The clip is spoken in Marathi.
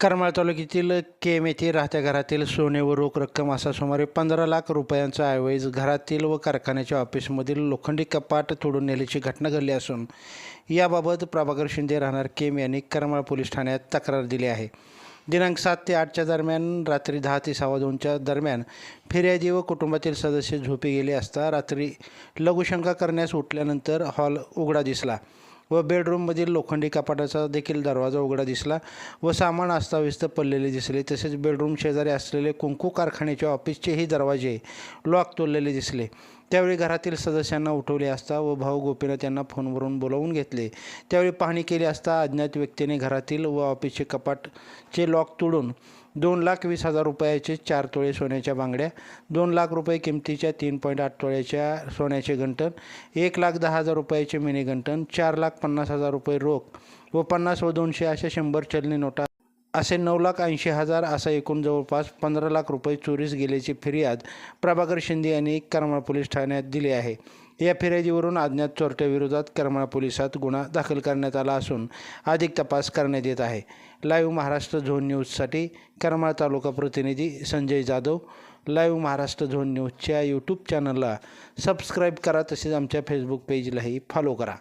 करमाळ तालुक्यातील केम येथे राहत्या घरातील सोने व रोख रक्कम असा सुमारे पंधरा लाख रुपयांचा ऐवज घरातील व कारखान्याच्या ऑफिसमधील लोखंडी कपाट तोडून नेल्याची घटना घडली असून याबाबत प्रभाकर शिंदे राहणार केम यांनी करमाळ पोलीस ठाण्यात तक्रार दिली आहे. दिनांक सात ते आठच्या दरम्यान रात्री दहा ते सव्वा दोनच्या दरम्यान फिर्यादी व कुटुंबातील सदस्य झोपी गेले असता रात्री लघुशंका करण्यास उठल्यानंतर हॉल उघडा दिसला. व बेडरूममधील लोखंडी कपाटाचा देखील दरवाजा उघडा दिसला व सामान अस्ताव्यस्त पडलेले दिसले. तसेच बेडरूम शेजारी असलेले कुंकू कारखान्याच्या ऑफिसचेही दरवाजे लॉक तोडलेले दिसले. त्यावेळी घरातील सदस्यांना उठवले असता व भाऊ गोपीनं त्यांना फोनवरून बोलावून घेतले. त्यावेळी पाहणी केली असता अज्ञात व्यक्तीने घरातील व ऑफिसचे कपाटचे लॉक तोडून दोन लाख वीस हजार रुपयाचे चार तोळे सोन्याच्या बांगड्या दोन लाख रुपये किमतीच्या तीन पॉईंट आठ तोळ्याच्या सोन्याचे गंटन एक लाख दहा हजार रुपयाचे मिनी गंटन चार लाख पन्नास हजार रुपये रोख व पन्नास व दोनशे अशा शंभर चलनी नोटा असे नऊ लाख ऐंशी हजार असा एकूण जवळपास पंधरा लाख रुपये चोरीस गेल्याची फिर्याद प्रभाकर शिंदे यांनी करमाळा पोलीस ठाण्यात दिली आहे. या फिर्यादीवरून अज्ञात चोरट्याविरोधात करमळा पोलिसात गुन्हा दाखल करण्यात आला असून अधिक तपास करण्यात येत आहे. लाईव्ह महाराष्ट्र झोन न्यूजसाठी करमाळा तालुका प्रतिनिधी संजय जाधव. लाईव्ह महाराष्ट्र झोन न्यूजच्या यूट्यूब चॅनलला सबस्क्राईब करा तसेच आमच्या फेसबुक पेजलाही फॉलो करा.